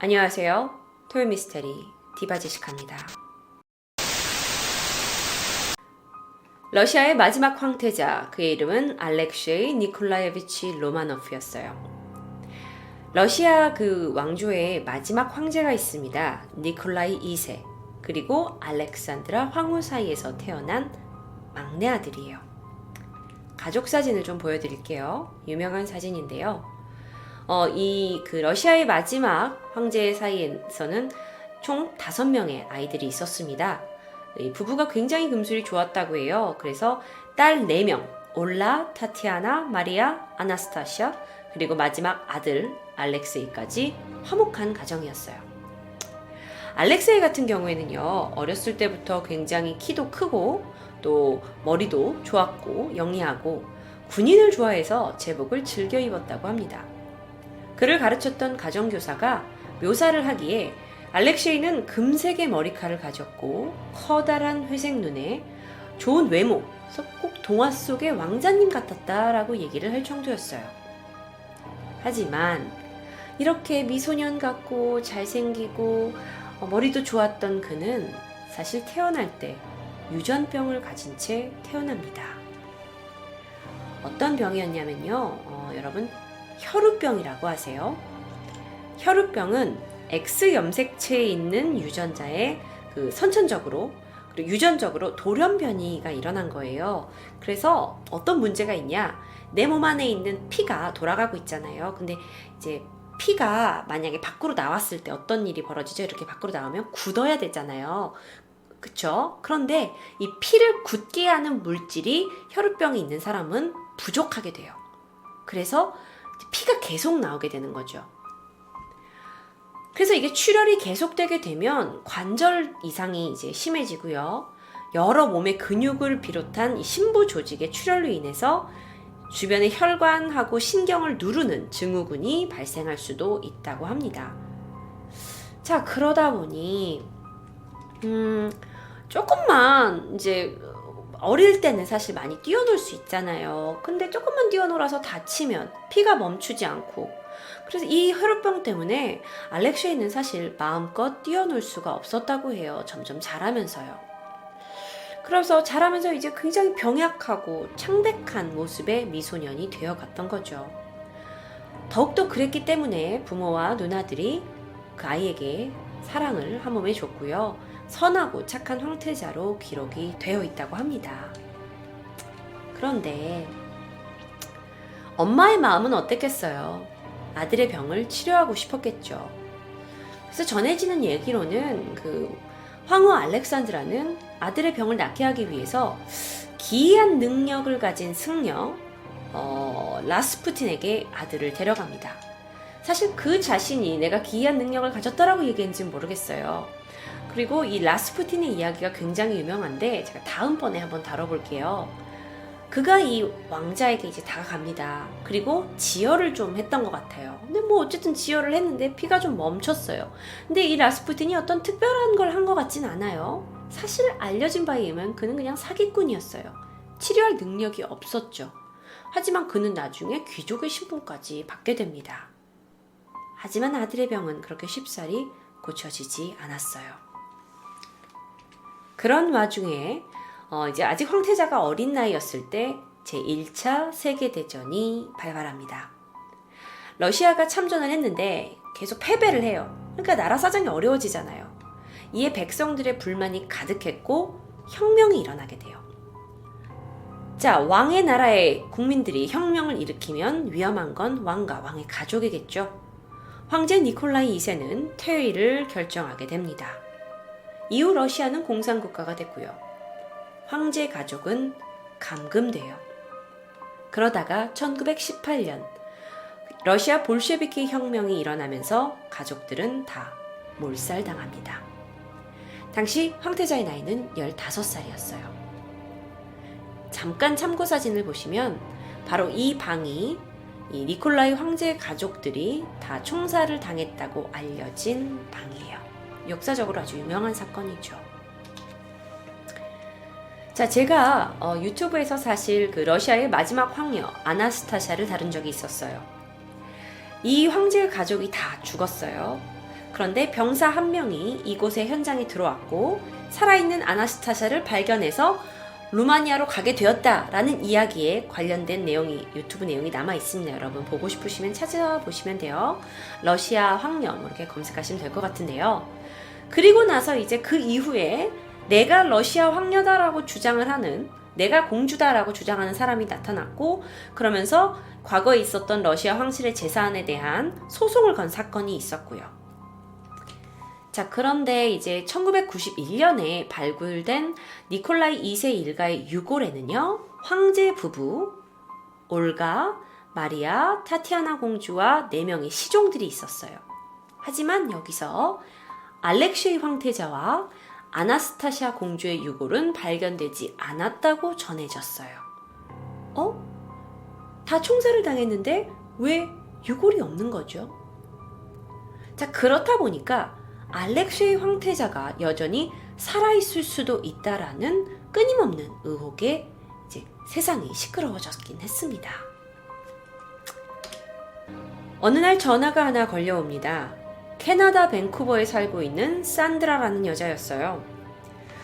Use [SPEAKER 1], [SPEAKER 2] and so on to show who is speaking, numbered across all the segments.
[SPEAKER 1] 안녕하세요. 토요미스테리 디바제시카입니다. 러시아의 마지막 황태자, 그의 이름은 알렉셰이 니콜라예비치 로마노프였어요. 러시아 그 왕조의 마지막 황제가 있습니다. 니콜라이 2세, 그리고 알렉산드라 황후 사이에서 태어난 막내 아들이에요. 가족 사진을 좀 보여드릴게요. 유명한 사진인데요. 어, 이 그 러시아의 마지막 황제 사이에서는 총 다섯 명의 아이들이 있었습니다. 이 부부가 굉장히 금술이 좋았다고 해요. 그래서 딸 4명, 올라, 타티아나, 마리아, 아나스타시아, 그리고 마지막 아들 알렉세이까지 화목한 가정이었어요. 알렉세이 같은 경우에는요, 어렸을 때부터 굉장히 키도 크고, 또 머리도 좋았고, 영리하고, 군인을 좋아해서 제복을 즐겨 입었다고 합니다. 그를 가르쳤던 가정교사가 묘사를 하기에 알렉셰이는 금색의 머리칼을 가졌고 커다란 회색 눈에 좋은 외모, 꼭 동화 속의 왕자님 같았다라고 얘기를 할 정도였어요. 하지만 이렇게 미소년 같고 잘생기고 어, 머리도 좋았던 그는 사실 태어날 때 유전병을 가진 채 태어납니다. 어떤 병이었냐면요. 어, 여러분 혈우병이라고 하세요. 혈우병은 X 염색체에 있는 유전자에 그 선천적으로 그리고 유전적으로 돌연 변이가 일어난 거예요. 그래서 어떤 문제가 있냐? 내 몸 안에 있는 피가 돌아가고 있잖아요. 근데 이제 피가 만약에 밖으로 나왔을 때 어떤 일이 벌어지죠? 이렇게 밖으로 나오면 굳어야 되잖아요. 그쵸? 그런데 이 피를 굳게 하는 물질이 혈우병이 있는 사람은 부족하게 돼요. 그래서 피가 계속 나오게 되는 거죠. 그래서 이게 출혈이 계속되게 되면 관절 이상이 이제 심해지고요. 여러 몸의 근육을 비롯한 이 심부 조직의 출혈로 인해서 주변의 혈관하고 신경을 누르는 증후군이 발생할 수도 있다고 합니다. 자, 그러다 보니, 음, 조금만 이제 어릴 때는 사실 많이 뛰어놀 수 있잖아요. 근데 조금만 뛰어놀아서 다치면 피가 멈추지 않고 그래서 이 혈우병 때문에 알렉쉐이는 사실 마음껏 뛰어놀 수가 없었다고 해요. 점점 자라면서요. 그래서 자라면서 이제 굉장히 병약하고 창백한 모습의 미소년이 되어갔던 거죠. 더욱더 그랬기 때문에 부모와 누나들이 그 아이에게 사랑을 한 몸에 줬고요. 선하고 착한 황태자로 기록이 되어 있다고 합니다. 그런데 엄마의 마음은 어땠겠어요? 아들의 병을 치료하고 싶었겠죠. 그래서 전해지는 얘기로는 그 황후 알렉산드라는 아들의 병을 낫게 하기 위해서 기이한 능력을 가진 승려 어, 라스푸틴에게 아들을 데려갑니다. 사실 그 자신이 내가 기이한 능력을 가졌다라고 얘기했는지는 모르겠어요. 그리고 이 라스푸틴의 이야기가 굉장히 유명한데 제가 다음번에 한번 다뤄볼게요. 그가 이 왕자에게 이제 다가갑니다. 그리고 지혈을 좀 했던 것 같아요. 근데 뭐 어쨌든 지혈을 했는데 피가 좀 멈췄어요. 근데 이 라스푸틴이 어떤 특별한 걸 한 것 같진 않아요. 사실 알려진 바에 의하면 그는 그냥 사기꾼이었어요. 치료할 능력이 없었죠. 하지만 그는 나중에 귀족의 신분까지 받게 됩니다. 하지만 아들의 병은 그렇게 쉽사리 고쳐지지 않았어요. 그런 와중에 어, 이제 아직 황태자가 어린 나이였을 때 제1차 세계대전이 발발합니다. 러시아가 참전을 했는데 계속 패배를 해요. 그러니까 나라 사정이 어려워지잖아요. 이에 백성들의 불만이 가득했고 혁명이 일어나게 돼요. 자, 왕의 나라의 국민들이 혁명을 일으키면 위험한 건 왕과 왕의 가족이겠죠. 황제 니콜라이 2세는 퇴위를 결정하게 됩니다. 이후 러시아는 공산국가가 됐고요. 황제 가족은 감금돼요. 그러다가 1918년 러시아 볼셰비키 혁명이 일어나면서 가족들은 다 몰살당합니다. 당시 황태자의 나이는 15살이었어요. 잠깐 참고 사진을 보시면 바로 이 방이 이 니콜라이 황제 가족들이 다 총살을 당했다고 알려진 방이에요. 역사적으로 아주 유명한 사건이죠. 자, 제가 어, 유튜브에서 사실 그 러시아의 마지막 황녀 아나스타샤를 다룬 적이 있었어요. 이 황제 가족이 다 죽었어요. 그런데 병사 한 명이 이곳에 현장에 들어왔고 살아있는 아나스타샤를 발견해서 루마니아로 가게 되었다라는 이야기에 관련된 내용이 유튜브 내용이 남아 있습니다. 여러분 보고 싶으시면 찾아보시면 돼요. 러시아 황녀 뭐 이렇게 검색하시면 될 것 같은데요. 그리고 나서 이제 그 이후에 내가 러시아 황녀다라고 주장을 하는 내가 공주다라고 주장하는 사람이 나타났고 그러면서 과거에 있었던 러시아 황실의 재산에 대한 소송을 건 사건이 있었고요. 자, 그런데 이제 1991년에 발굴된 니콜라이 2세 일가의 유골에는요, 황제 부부, 올가, 마리아, 타티아나 공주와 4명의 시종들이 있었어요. 하지만 여기서 알렉쉐이 황태자와 아나스타샤 공주의 유골은 발견되지 않았다고 전해졌어요. 어? 다 총살을 당했는데 왜 유골이 없는 거죠? 자, 그렇다 보니까 알렉쉐이 황태자가 여전히 살아있을 수도 있다라는 끊임없는 의혹에 이제 세상이 시끄러워졌긴 했습니다. 어느 날 전화가 하나 걸려옵니다. 캐나다 밴쿠버에 살고 있는 산드라라는 여자였어요.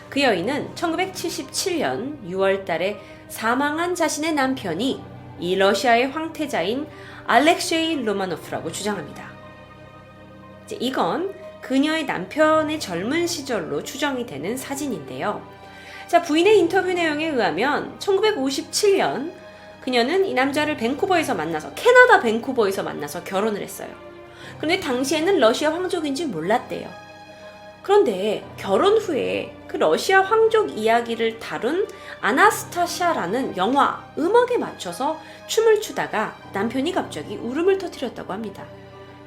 [SPEAKER 1] 그 여인은 1977년 6월 달에 사망한 자신의 남편이 이 러시아의 황태자인 알렉쉐이 로마노프라고 주장합니다. 이건 그녀의 남편의 젊은 시절로 추정이 되는 사진인데요. 자, 부인의 인터뷰 내용에 의하면 1957년 그녀는 이 남자를 밴쿠버에서 만나서 캐나다 밴쿠버에서 만나서 결혼을 했어요. 그런데 당시에는 러시아 황족인지 몰랐대요. 그런데 결혼 후에 그 러시아 황족 이야기를 다룬 아나스타샤라는 영화 음악에 맞춰서 춤을 추다가 남편이 갑자기 울음을 터뜨렸다고 합니다.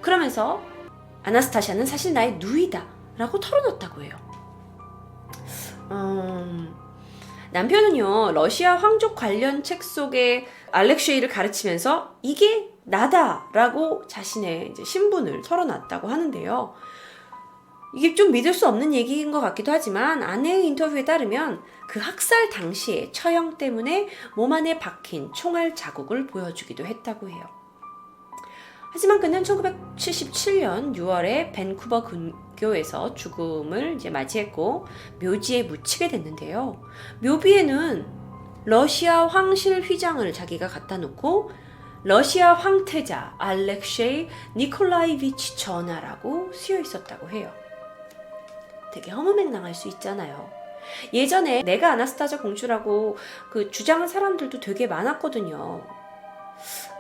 [SPEAKER 1] 그러면서 아나스타샤는 사실 나의 누이다 라고 털어놓았다고 해요. 음, 남편은요, 러시아 황족 관련 책 속에 알렉쉐이를 가르치면서 이게 나다 라고 자신의 이제 신분을 털어놨다고 하는데요. 이게 좀 믿을 수 없는 얘기인 것 같기도 하지만 아내의 인터뷰에 따르면 그 학살 당시에 처형 때문에 몸 안에 박힌 총알 자국을 보여주기도 했다고 해요. 하지만 그는 1977년 6월에 밴쿠버 근교에서 죽음을 이제 맞이했고 묘지에 묻히게 됐는데요. 묘비에는 러시아 황실 휘장을 자기가 갖다 놓고 러시아 황태자 알렉쉐이 니콜라이비치 전하라고 쓰여 있었다고 해요. 되게 허무맹랑할 수 있잖아요. 예전에 내가 아나스타자 공주라고 그 주장한 사람들도 되게 많았거든요.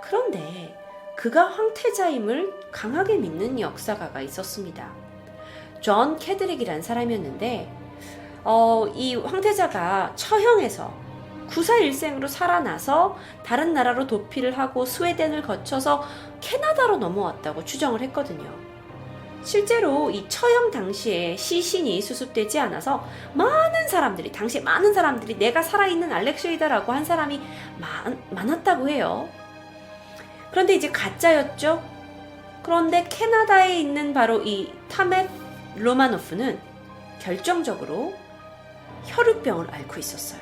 [SPEAKER 1] 그런데 그가 황태자임을 강하게 믿는 역사가가 있었습니다. 존 캐드릭이란 사람이었는데 어, 이 황태자가 처형해서 구사일생으로 살아나서 다른 나라로 도피를 하고 스웨덴을 거쳐서 캐나다로 넘어왔다고 추정을 했거든요. 실제로 이 처형 당시에 시신이 수습되지 않아서 많은 사람들이 당시 많은 사람들이 내가 살아있는 알렉쉐이다라고 한 사람이 많, 많았다고 해요. 그런데 이제 가짜였죠. 그런데 캐나다에 있는 바로 이 타멧 로마노프는 결정적으로 혈우병을 앓고 있었어요.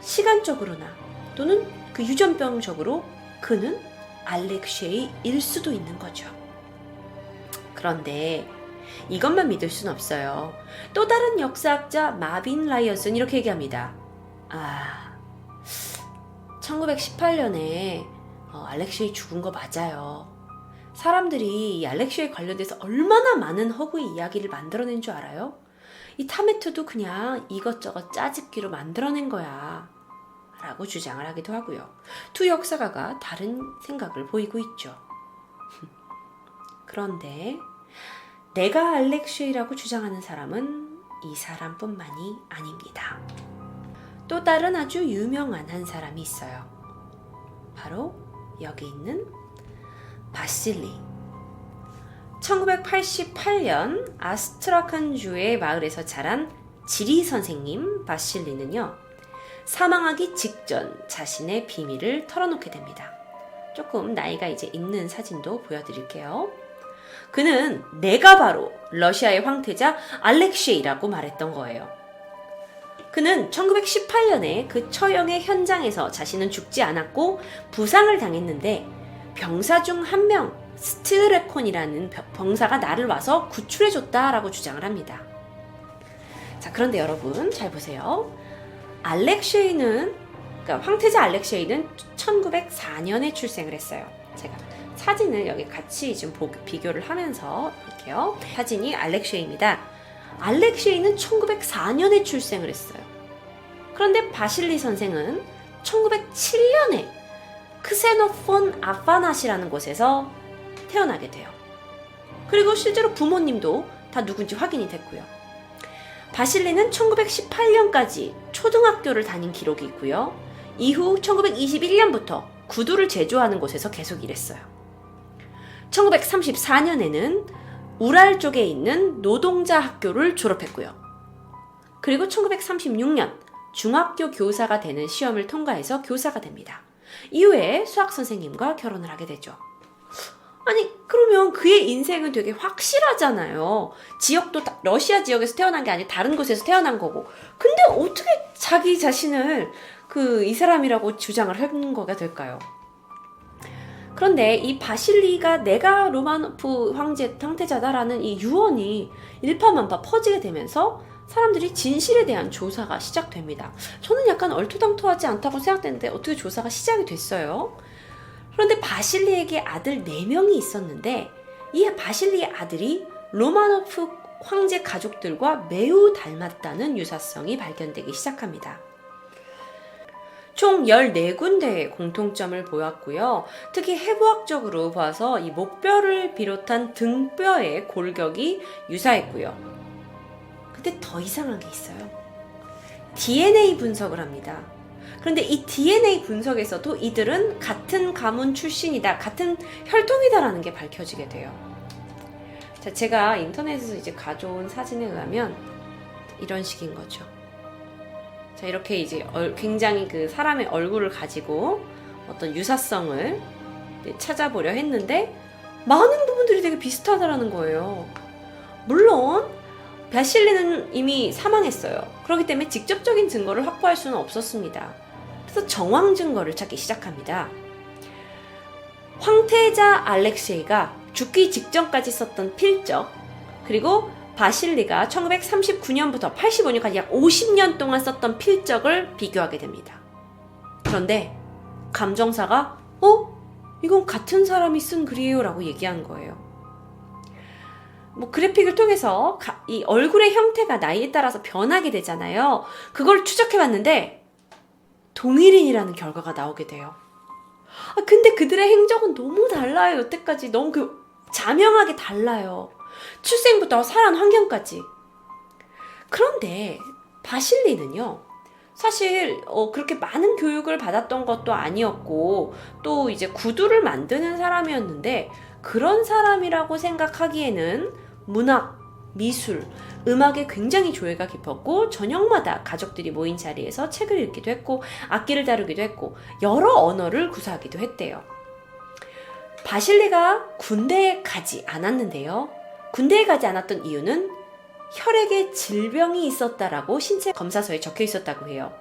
[SPEAKER 1] 시간적으로나 또는 그 유전병적으로 그는 알렉쉐이일 수도 있는 거죠. 그런데 이것만 믿을 순 없어요. 또 다른 역사학자 마빈 라이어슨 이렇게 얘기합니다. 아, 1918년에 어, 알렉쉐이 죽은 거 맞아요. 사람들이 이 알렉쉐이 관련돼서 얼마나 많은 허구의 이야기를 만들어낸 줄 알아요? 이 타메트도 그냥 이것저것 짜집기로 만들어낸 거야. 라고 주장을 하기도 하고요. 두 역사가가 다른 생각을 보이고 있죠. 그런데 내가 알렉쉐이라고 주장하는 사람은 이 사람뿐만이 아닙니다. 또 다른 아주 유명한 한 사람이 있어요. 바로 여기 있는 바실리. 1988년 아스트라칸주의 마을에서 자란 지리 선생님 바실리는요. 사망하기 직전 자신의 비밀을 털어놓게 됩니다. 조금 나이가 이제 있는 사진도 보여드릴게요. 그는 내가 바로 러시아의 황태자 알렉쉐이라고 말했던 거예요. 그는 1918년에 그 처형의 현장에서 자신은 죽지 않았고 부상을 당했는데 병사 중 한 명 스트레콘이라는 병- 병사가 나를 와서 구출해줬다라고 주장을 합니다. 자, 그런데 여러분 잘 보세요. 알렉쉐이는 그러니까 황태자 알렉쉐이는 1904년에 출생을 했어요. 제가 사진을 여기 같이 좀 보- 비교를 하면서 볼게요. 사진이 알렉쉐이입니다. 알렉쉐이는 1904년에 출생을 했어요. 그런데 바실리 선생은 1907년에 크세노폰 아파나시라는 곳에서 태어나게 돼요. 그리고 실제로 부모님도 다 누군지 확인이 됐고요. 바실리는 1918년까지 초등학교를 다닌 기록이 있고요. 이후 1921년부터 구두를 제조하는 곳에서 계속 일했어요. 1934년에는 우랄 쪽에 있는 노동자 학교를 졸업했고요. 그리고 1936년 중학교 교사가 되는 시험을 통과해서 교사가 됩니다. 이후에 수학 선생님과 결혼을 하게 되죠. 아니, 그러면 그의 인생은 되게 확실하잖아요. 지역도 다- 러시아 지역에서 태어난 게 아니라 다른 곳에서 태어난 거고. 근데 어떻게 자기 자신을 그 이 사람이라고 주장을 하는 거가 될까요? 그런데 이 바실리가 내가 로마노프 황제 황태자다라는 이 유언이 일파만파 퍼지게 되면서 사람들이 진실에 대한 조사가 시작됩니다. 저는 약간 얼토당토하지 않다고 생각되는데 어떻게 조사가 시작이 됐어요? 그런데 바실리에게 아들 4명이 있었는데 이 바실리의 아들이 로마노프 황제 가족들과 매우 닮았다는 유사성이 발견되기 시작합니다. 총 14군데의 공통점을 보였고요. 특히 해부학적으로 봐서 이 목뼈를 비롯한 등뼈의 골격이 유사했고요. 근데 더 이상한 게 있어요. DNA 분석을 합니다. 그런데 이 DNA 분석에서도 이들은 같은 가문 출신이다, 같은 혈통이다라는 게 밝혀지게 돼요. 자, 제가 인터넷에서 이제 가져온 사진에 의하면 이런 식인 거죠. 자, 이렇게 이제 얼- 굉장히 그 사람의 얼굴을 가지고 어떤 유사성을 찾아보려 했는데 많은 부분들이 되게 비슷하다라는 거예요. 물론 바실리는 이미 사망했어요. 그렇기 때문에 직접적인 증거를 확보할 수는 없었습니다. 그래서 정황 증거를 찾기 시작합니다. 황태자 알렉세이가 죽기 직전까지 썼던 필적, 그리고 바실리가 1939년부터 85년까지 약 50년 동안 썼던 필적을 비교하게 됩니다. 그런데 감정사가 어? 이건 같은 사람이 쓴 글이에요 라고 얘기한 거예요. 뭐 그래픽을 통해서 가- 이 얼굴의 형태가 나이에 따라서 변하게 되잖아요. 그걸 추적해 봤는데 동일인이라는 결과가 나오게 돼요. 아, 근데 그들의 행적은 너무 달라요. 여태까지 너무 그 자명하게 달라요. 출생부터 살아난 환경까지. 그런데 바실리는요. 사실 어, 그렇게 많은 교육을 받았던 것도 아니었고 또 이제 구두를 만드는 사람이었는데 그런 사람이라고 생각하기에는 문학, 미술, 음악에 굉장히 조예가 깊었고 저녁마다 가족들이 모인 자리에서 책을 읽기도 했고 악기를 다루기도 했고 여러 언어를 구사하기도 했대요. 바실리가 군대에 가지 않았는데요. 군대에 가지 않았던 이유는 혈액에 질병이 있었다라고 신체 검사서에 적혀 있었다고 해요.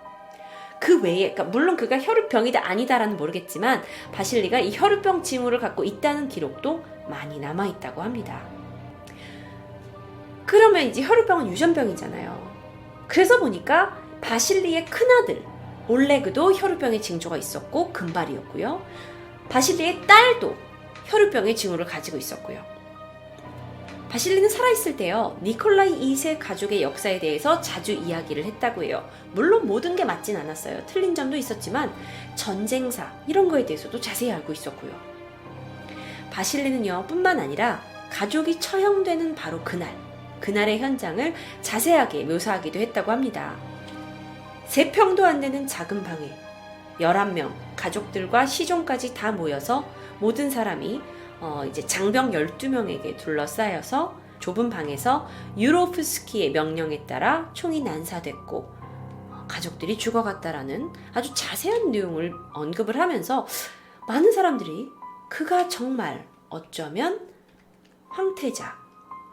[SPEAKER 1] 그 외에, 그러니까 물론 그가 혈우병이다 아니다라는 모르겠지만 바실리가 이 혈우병 징후를 갖고 있다는 기록도 많이 남아 있다고 합니다. 그러면 이제 혈우병은 유전병이잖아요. 그래서 보니까 바실리의 큰아들 올레그도 혈우병의 징조가 있었고 금발이었고요. 바실리의 딸도 혈우병의 징후를 가지고 있었고요. 바실리는 살아있을 때요, 니콜라이 2세 가족의 역사에 대해서 자주 이야기를 했다고 해요. 물론 모든 게 맞진 않았어요. 틀린 점도 있었지만, 전쟁사, 이런 거에 대해서도 자세히 알고 있었고요. 바실리는요, 뿐만 아니라 가족이 처형되는 바로 그날, 그날의 현장을 자세하게 묘사하기도 했다고 합니다. 세 평도 안 되는 작은 방에 11명, 가족들과 시종까지 다 모여서 모든 사람이 어, 이제 장병 12명에게 둘러싸여서 좁은 방에서 유로프스키의 명령에 따라 총이 난사됐고 어, 가족들이 죽어갔다라는 아주 자세한 내용을 언급을 하면서 많은 사람들이 그가 정말 어쩌면 황태자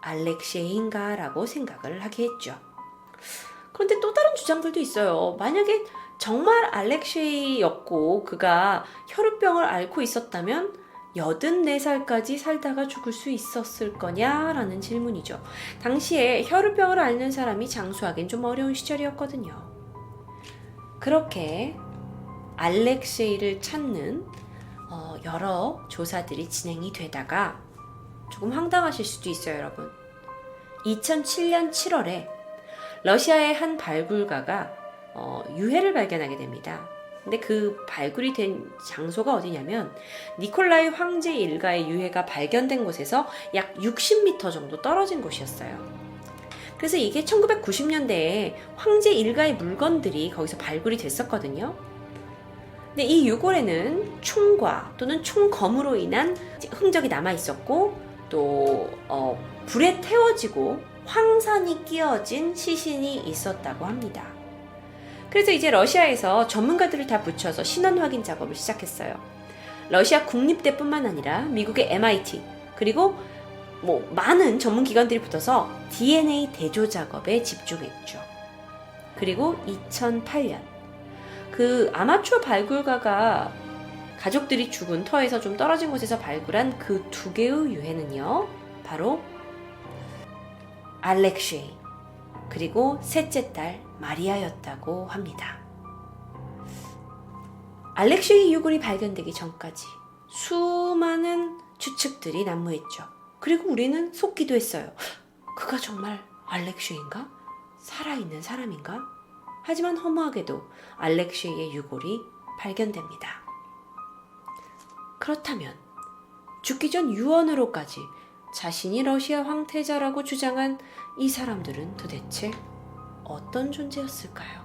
[SPEAKER 1] 알렉셰인가라고 생각을 하게 했죠. 그런데 또 다른 주장들도 있어요. 만약에 정말 알렉셰이였고 그가 혈우병을 앓고 있었다면 84살까지 살다가 죽을 수 있었을 거냐라는 질문이죠. 당시에 혈우병을 앓는 사람이 장수하기엔 좀 어려운 시절이었거든요. 그렇게 알렉세이를 찾는 어, 여러 조사들이 진행이 되다가 조금 황당하실 수도 있어요, 여러분. 2007년 7월에 러시아의 한 발굴가가 어, 유해를 발견하게 됩니다. 근데 그 발굴이 된 장소가 어디냐면 니콜라이 황제 일가의 유해가 발견된 곳에서 약 60m 정도 떨어진 곳이었어요. 그래서 이게 1990년대에 황제 일가의 물건들이 거기서 발굴이 됐었거든요. 근데 이 유골에는 총과 또는 총검으로 인한 흔적이 남아 있었고 또 어, 불에 태워지고 황산이 끼어진 시신이 있었다고 합니다. 그래서 이제 러시아에서 전문가들을 다 붙여서 신원 확인 작업을 시작했어요. 러시아 국립대뿐만 아니라 미국의 MIT 그리고 뭐 많은 전문 기관들이 붙어서 DNA 대조 작업에 집중했죠. 그리고 2008년 그 아마추어 발굴가가 가족들이 죽은 터에서 좀 떨어진 곳에서 발굴한 그 두 개의 유해는요. 바로 알렉쉐이 그리고 셋째 딸 마리아였다고 합니다. 알렉쉐이 유골이 발견되기 전까지 수많은 추측들이 난무했죠. 그리고 우리는 속기도 했어요. 그가 정말 알렉쉐인가? 살아있는 사람인가? 하지만 허무하게도 알렉쉐이의 유골이 발견됩니다. 그렇다면 죽기 전 유언으로까지 자신이 러시아 황태자라고 주장한 이 사람들은 도대체 어떤 존재였을까요?